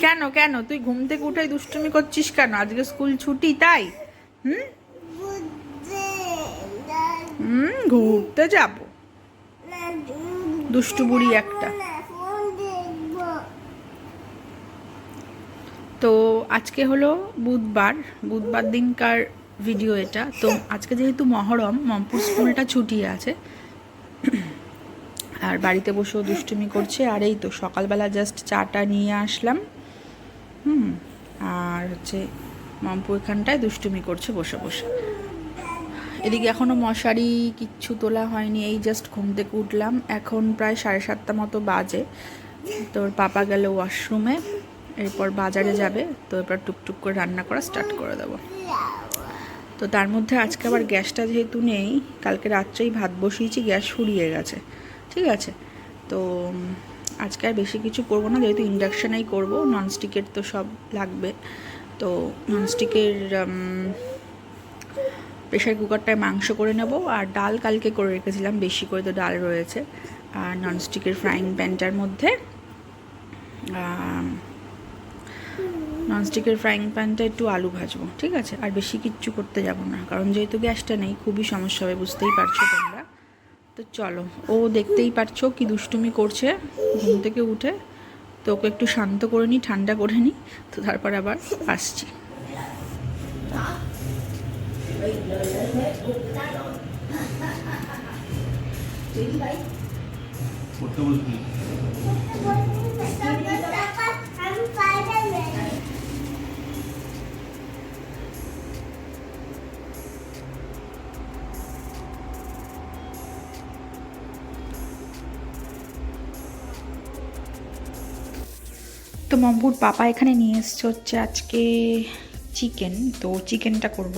কেন কেন? তুই ঘুম থেকে উঠে দুষ্টুমি করছিস কেন? আজকে স্কুল ছুটি, তাই? হুম? হুম, ঘুরতে যাব। দুষ্টু বুড়ি একটা। তো আজকে হলো বুধবার। বুধবার দিনকার ভিডিও এটা। তো আজকে যেহেতু মহরম, মমপুর স্কুলটা ছুটি আছে। আর বাড়িতে বসেও দুষ্টুমি করছে। আর এই তো সকালবেলা জাস্ট চাটা নিয়ে আসলাম। হুম, আর হচ্ছে মম্পু এখানটায় দুষ্টুমি করছে বসে বসে। এদিকে এখনও মশারি কিচ্ছু তোলা হয়নি, এই জাস্ট ঘুম থেকে উঠলাম। এখন প্রায় সাড়ে সাতটা মতো বাজে। তোর পাপা গেল ওয়াশরুমে, এরপর বাজারে যাবে। তো এরপর টুকটুক করে রান্না করা স্টার্ট করে দেবো। তো তার মধ্যে আজকে আবার গ্যাসটা যেহেতু নেই, কালকে রাত্রেই ভাত বসিয়েছি, গ্যাস ফুরিয়ে গেছে। ঠিক আছে। তো আজকে আর বেশি কিছু করব না, যেহেতু ইন্ডাকশানেই করব, ননস্টিকের তো সব লাগবে। তো, ননস্টিকের প্রেশার কুকারটায় মাংস করে নেব, আর ডাল কালকে করে রেখেছিলাম, বেশি করে তো ডাল রয়েছে। আর ননস্টিকের ফ্রাইং প্যানটার মধ্যে ননস্টিকের ফ্রাইং প্যানটা একটু আলু ভাজবো, ঠিক আছে? আর বেশি কিচ্ছু করতে যাব না, কারণ যেহেতু গ্যাসটা নেই, খুবই সমস্যা হবে, বুঝতেই পারছ তোমরা। তো চলো, ও দেখতেই পারছ কি দুষ্টুমি করছে ঘুম থেকে উঠে। তো ওকে একটু শান্ত করে নিই ঠান্ডা করে নিই তো তারপর আবার আসছি। পড়তে তো মম্পুর পাপা এখানে নিয়ে এসছে হচ্ছে আজকে চিকেন। তো চিকেনটা করব।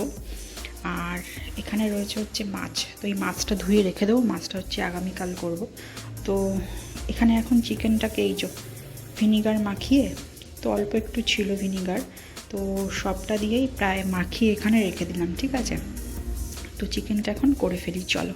আর এখানে রয়েছে হচ্ছে মাছ। তো এই মাছটা ধুয়ে রেখে দেবো। মাছটা হচ্ছে আগামীকাল করব। তো এখানে এখন চিকেনটাকে এই যে ভিনিগার মাখিয়ে, তো অল্প একটু ছিল ভিনিগার, তো সবটা দিয়েই প্রায় মাখিয়ে এখানে রেখে দিলাম, ঠিক আছে? তো চিকেনটা এখন করে ফেলি, চলো।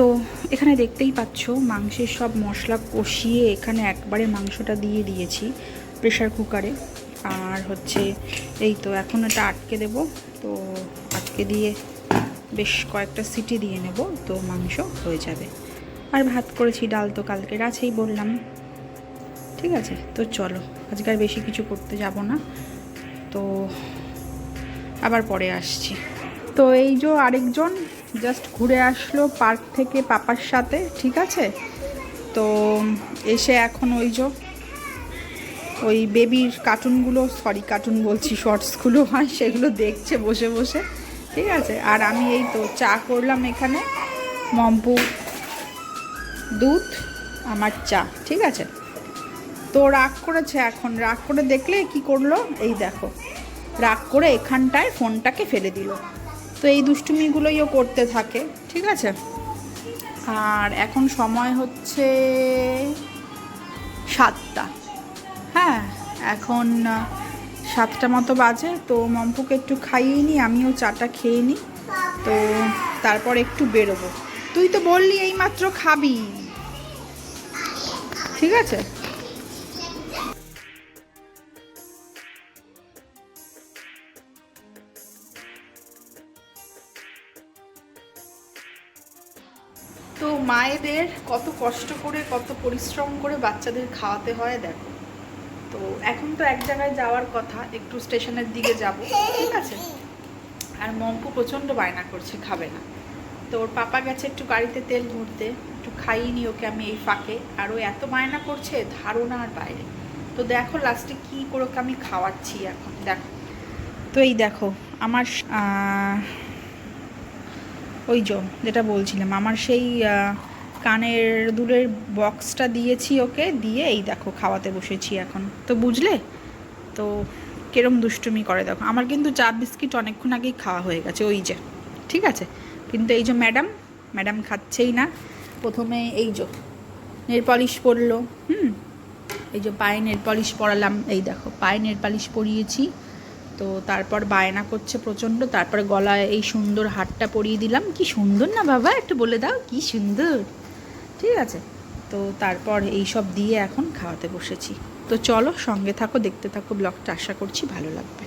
তো এখানে দেখতেই পাচ্ছ, মাংসের সব মশলা কষিয়ে এখানে একবারে মাংসটা দিয়ে দিয়েছি প্রেশার কুকারে আর হচ্ছে এই তো এখন এটা আটকে দেব। তো আটকে দিয়ে বেশ কয়েকটা সিটি দিয়ে নেব, তো মাংস হয়ে যাবে। আর ভাত করেছি, ডাল তো কালকে আছেই বললাম। ঠিক আছে, তো চলো, আজকে আর বেশি কিছু করতে যাব না। তো আবার পরে আসছি। তো এই যে আরেকজন জাস্ট ঘুরে আসলো পার্ক থেকে পাপার সাথে, ঠিক আছে? তো এসে এখন ওই যে ওই বেবির কার্টুনগুলো, সরি কার্টুন বলছি, শর্টসগুলো হয়, সেগুলো দেখছে বসে বসে, ঠিক আছে? আর আমি এই তো চা করলাম এখানে, মম্পু, দুধ, আমার চা, ঠিক আছে? তো রাগ করেছে এখন, রাগ করে দেখলে কি করল? এই দেখো, রাগ করে এখানটায় ফোনটাকে ফেলে দিল। তো এই দুষ্টুমিগুলোই ও করতে থাকে, ঠিক আছে? আর এখন সময় হচ্ছে সাতটা। হ্যাঁ এখন সাতটা মতো বাজে, তো মম্পুকে একটু খাইয়ে নিই আমিও চাটা খেয়ে নিই তো তারপর একটু বেরোবো। তুই তো বললি এইমাত্র খাবি। ঠিক আছে? তো মায়েদের কত কষ্ট করে, কত পরিশ্রম করে বাচ্চাদের খাওয়াতে হয়, দেখো। তো এখন তো এক জায়গায় যাওয়ার কথা, একটু স্টেশনের দিকে যাব, ঠিক আছে? আর মম্পু প্রচণ্ড বায়না করছে, খাবে না। তো ওর পাপা গেছে একটু গাড়িতে তেল ভরতে, একটু খাইনি ওকে আমি এই ফাঁকে। আর ও এত বায়না করছে, ধারণার বাইরে। তো দেখো লাস্টে কি করে ওকে আমি খাওয়াচ্ছি এখন, দেখো। তো এই দেখো, আমার ওই যে, যেটা বলছিলাম, আমার সেই কানের দুলের বক্সটা দিয়েছি ওকে, দিয়ে এই দেখো খাওয়াতে বসেছি এখন। তো বুঝলে? তো কিরম দুষ্টুমি করে দেখো। আমার কিন্তু চা বিস্কিট অনেকক্ষণ আগেই খাওয়া হয়ে গেছে, ওই যে, ঠিক আছে? কিন্তু এই যে ম্যাডাম ম্যাডাম খাচ্ছেই না। প্রথমে এই যে, নেল পলিশ পরলো, হুম? এই যে পায়ে নেল পলিশ পরালাম, এই দেখো, পায়ে নেল পলিশ পরিয়েছি। তো তারপর বায়না করছে প্রচণ্ড, তারপরে গলায় এই সুন্দর হারটা পরিয়ে দিলাম। কি সুন্দর না বাবা? একটু বলে দাও, কি সুন্দর। ঠিক আছে? তো তারপর এই সব দিয়ে এখন খাওয়াতে বসেছি। তো চলো সঙ্গে থাকো, দেখতে থাকো ব্লগটা। আশা করছি ভালো লাগবে।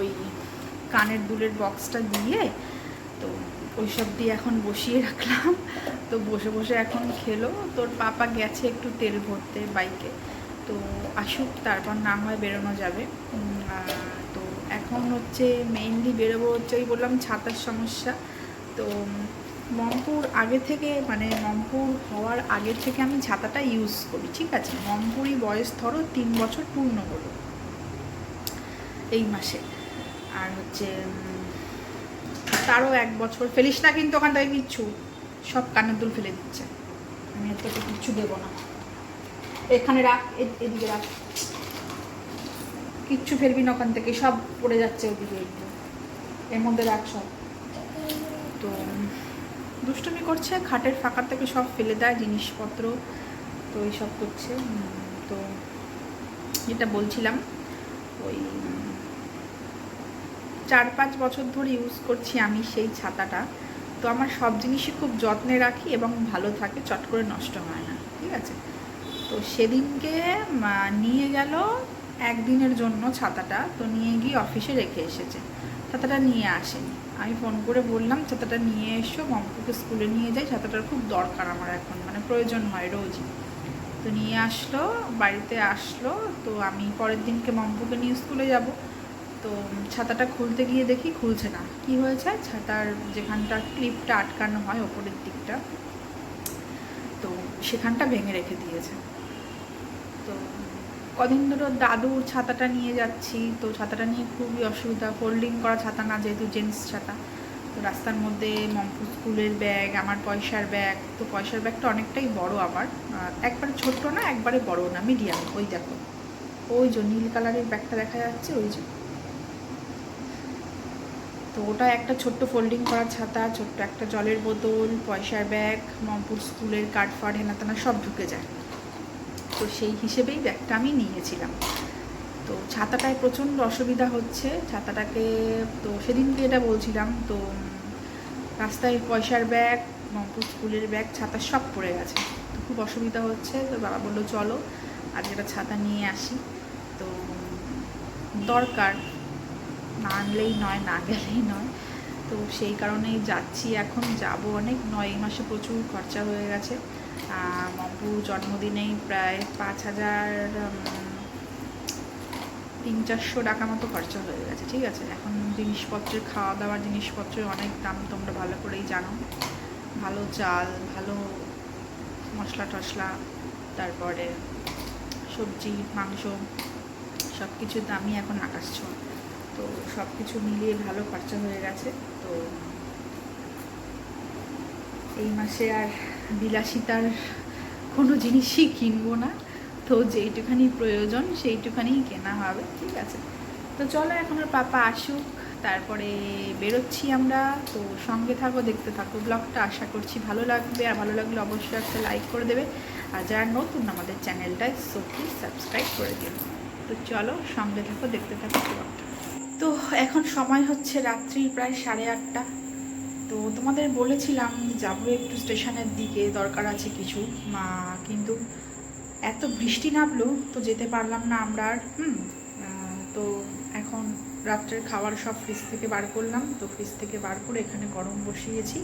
ওই কানের দুলের বক্সটা দিয়ে ওই সব দিয়ে এখন বসিয়ে রাখলাম। তো বসে বসে এখন খেলো। তোর পাপা গেছে একটু তেল ভরতে বাইকে। তো আসুক, তারপর না হয় বেরোনো যাবে। তো এখন হচ্ছে মেইনলি বেরোবো হচ্ছে ওই বললাম ছাতার সমস্যা। তো মমপুর আগে থেকে মানে মমপুর হওয়ার আগে থেকে আমি ছাতাটা ইউজ করি, ঠিক আছে? মমপুরই বয়স ধরো তিন বছর পূর্ণ হলো। এই মাসে। আর হচ্ছে তারও এক বছর। ফেলিস না কিন্তু ওখান থেকে কিচ্ছু। সব কানের দুল ফেলে দিচ্ছে। আমি আর তোকে কিচ্ছু দেবো না। এখানে রাখ এদিকে রাখ। কিচ্ছু ফেলবি না ওখান থেকে। সব পড়ে যাচ্ছে ওদিকে। এর মধ্যে রাখ সব। তো, দুষ্টুমি করছে, খাটের ফাঁকা থেকে সব ফেলে দেয় জিনিসপত্র। তো এইসব করছে। তো যেটা বলছিলাম, ওই চার পাঁচ বছর ধরে ইউজ করছি আমি সেই ছাতাটা। তো আমার সব জিনিসই খুব যত্নে রাখি এবং ভালো থাকে, চট করে নষ্ট হয় না, ঠিক আছে? তো সেদিনকে নিয়ে গেল একদিনের জন্য ছাতাটা, তো নিয়ে গিয়ে অফিসে রেখে এসেছে। ছাতাটা নিয়ে আসেনি। আমি ফোন করে বললাম, ছাতাটা নিয়ে এসো মমপুকে স্কুলে নিয়ে যাই, ছাতাটার খুব দরকার আমার এখন মানে প্রয়োজন হয় রোজই। তো নিয়ে আসলো, বাড়িতে আসলো, তো আমি পরের দিনকে মমপুকে নিয়ে স্কুলে যাব। তো ছাতাটা খুলতে গিয়ে দেখি খুলছে না। কি হয়েছে? ছাতার যেখানটা ক্লিপটা আটকানো হয় ওপরের দিকটা, তো সেখানটা ভেঙে রেখে দিয়েছে। তো কদিন ধরে দাদুর ছাতাটা নিয়ে যাচ্ছি, তো ছাতাটা নিয়ে খুবই অসুবিধা। ফোল্ডিং করা ছাতা না, যেহেতু জেন্টস ছাতা। তো রাস্তার মধ্যে মম্পু স্কুলের ব্যাগ, আমার পয়সার ব্যাগ, তো পয়সার ব্যাগটা অনেকটাই বড় আমার। একবারে ছোট্ট না, একবারে বড় না, মিডিয়াম। ওই দেখো। ওই যে নীল কালারের ব্যাগটা দেখা যাচ্ছে, ওই যে। তো ওটা একটা ছোট্ট ফোল্ডিং করা ছাতা, ছোট্ট একটা জলের বোতল, পয়সার ব্যাগ, মমপুর স্কুলের কার্ড ফার্ড হেনাতেনা সব ঢুকে যায়। তো সেই হিসেবেই ব্যাগটা আমি নিয়েছিলাম। তো ছাতাটায় প্রচণ্ড অসুবিধা হচ্ছে। ছাতাটাকে তো সেদিনকে এটা বলছিলাম, তো রাস্তায় পয়সার ব্যাগ, মমপুর স্কুলের ব্যাগ, ছাতা সব পড়ে গেছে। তো খুব অসুবিধা হচ্ছে। তো বাবা বলল, চলো, আজকে একটা ছাতা নিয়ে আসি। তো দরকার। না আনলেই নয় না গেলেই নয়। তো সেই কারণেই যাচ্ছি এখন, যাব অনেক। নয়, এই মাসে প্রচুর খরচা হয়ে গেছে। মম্পু জন্মদিনেই প্রায় পাঁচ হাজার তিন চারশো টাকা মতো খরচা হয়ে গেছে, ঠিক আছে? এখন জিনিসপত্রের খাওয়া দাওয়ার জিনিসপত্রের অনেক দাম তোমরা ভালো করেই জানো। ভালো চাল, ভালো মশলা টশলা তারপরে সবজি, মাংস সব কিছুর দামই এখন আকাশ ছোঁয়া। তো সব কিছু মিলিয়ে ভালো খরচা হয়ে গেছে। তো এই মাসে আর বিলাসিতার কোনো জিনিসই কিনবো না। তো যেইটুখানি প্রয়োজন সেইটুখানিই কেনা হবে, ঠিক আছে? তো চলো এখন আর পাপা আসুক, তারপরে বেরোচ্ছি আমরা। তো সঙ্গে থাকো, দেখতে থাকো। ব্লগটা আশা করছি ভালো লাগবে। আর ভালো লাগলে অবশ্যই একটা লাইক করে দেবে। আর যারা নতুন আমাদের চ্যানেলটায় সত্যি সাবস্ক্রাইব করে দিও। তো চলো সঙ্গে থাকো, দেখতে থাকো ব্লগটা। তো এখন সময় হচ্ছে রাত্রি প্রায় সাড়ে আটটা। তো তোমাদের বলেছিলাম যাব একটু স্টেশনের দিকে, দরকার আছে কিছু। মা কিন্তু এত বৃষ্টি নামলো, তো যেতে পারলাম না আমরা আর, হুম। তো এখন রাত্রের খাবার সব ফ্রিজ থেকে বার করলাম। তো ফ্রিজ থেকে বার করে এখানে গরম বসিয়েছি।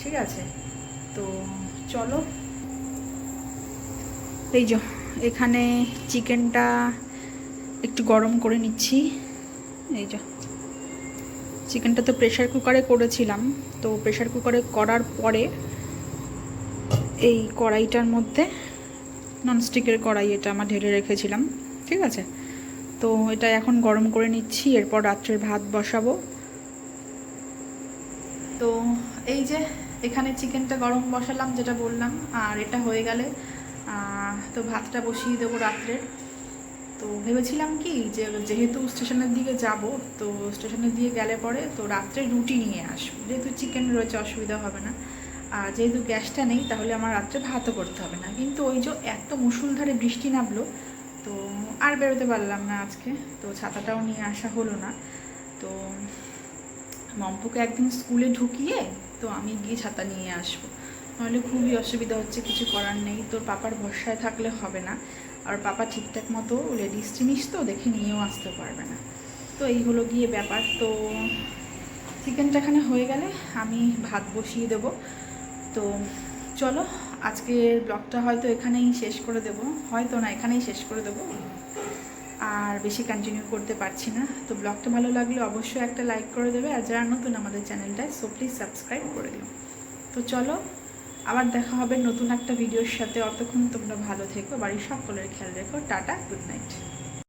ঠিক আছে। তো চলো। এই যে, এখানে চিকেনটা একটু গরম করে নিচ্ছি। এই যে। চিকেনটা তো প্রেশার কুকারে করেছিলাম। তো প্রেশার কুকারে করার পরে এই কড়াইটার মধ্যে ননস্টিকের কড়াই এটা আমার ঢেলে রেখেছিলাম। ঠিক আছে? তো এটা এখন গরম করে নিচ্ছি, এরপর রাত্রের ভাত বসাবো। তো এই যে, এখানে চিকেনটা গরম বসালাম যেটা বললাম, আর এটা হয়ে গেলে তো ভাতটা বসিয়ে দেবো রাত্রের তো ভেবেছিলাম কি যে যেহেতু স্টেশনের দিকে যাব, তো স্টেশনের দিকে গেলে পরে তো রাত্রে রুটি নিয়ে আসব। যেহেতু চিকেন রয়েছে, অসুবিধা হবে না। আর যেহেতু গ্যাসটা নেই, তাহলে আমার রাত্রে ভাতও করতে হবে না। কিন্তু ওই যে এত মুসুলধারে বৃষ্টি নামলো, তো আর বেরোতে পারলাম না আজকে। তো ছাতাটাও নিয়ে আসা হলো না। তো মম্পুকে একদিন স্কুলে ঢুকিয়ে তো আমি গিয়ে ছাতা নিয়ে আসব। নাহলে খুবই অসুবিধা হচ্ছে, কিছু করার নেই। তোর পাপার ভরসায় থাকলে হবে না। আর পাপা ঠিকঠাক মতো লেডিস জিনিস তো, দেখে নিয়েও আসতে পারবে না। তো এই হলো গিয়ে ব্যাপার। তো চিকেনটা এখানে হয়ে গেলে আমি ভাত বসিয়ে দেব। তো চলো আজকে ব্লগটা হয়তো এখানেই শেষ করে দেব। হয়তো না, এখানেই শেষ করে দেবো। আর বেশি কন্টিনিউ করতে পারছি না। তো ব্লগটা ভালো লাগলে অবশ্যই একটা লাইক করে দেবে। আর যারা নতুন আমাদের চ্যানেলটায় সো প্লিজ সাবস্ক্রাইব করে দিও। তো চলো আবার দেখা হবে নতুন একটা ভিডিওর সাথে। অতক্ষণ তোমরা ভালো থেকো। বাড়ির সকলের খেয়াল রেখো। Tata good night